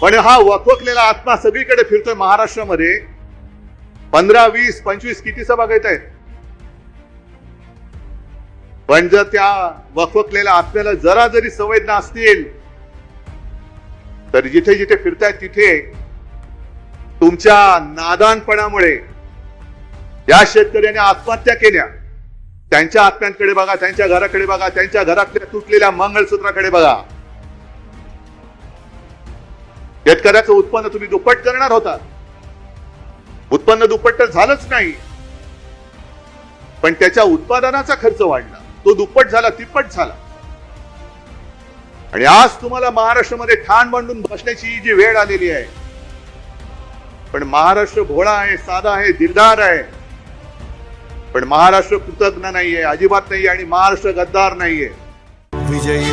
पण हा वकवकलेला आत्मा सगळीकडे फिरतोय महाराष्ट्रामध्ये. पंधरा वीस पंचवीस किती सभा घेत आहेत? पण जर त्या वकवकलेल्या आत्म्याला जरा जरी संवेदना असतील तर जिथे जिथे फिरतायत तिथे तुमच्या नादानपणामुळे या शेतकऱ्याने आत्महत्या केल्या. त्यांच्या आत्म्यांकडे बघा त्यांच्या घराकडे बघा त्यांच्या घरातल्या तुटलेल्या मंगळसूत्राकडे बघा. शेतकऱ्याचं उत्पन्न तुम्ही दुप्पट करणार होता. उत्पन्न दुप्पट तर झालंच नाही. पण त्याच्या उत्पादनाचा खर्च वाढला. तो दुप्पट झाला तिप्पट झाला. आणि आज तुम्हाला महाराष्ट्रामध्ये ठाण मांडून बसण्याची जी वेळ आलेली आहे पण महाराष्ट्र भोळा आहे साधा आहे दिलदार आहे. पण महाराष्ट्र कृतज्ञ नाहीये अजिबात नाहीये आणि महाराष्ट्र गद्दार नाहीये. विजयी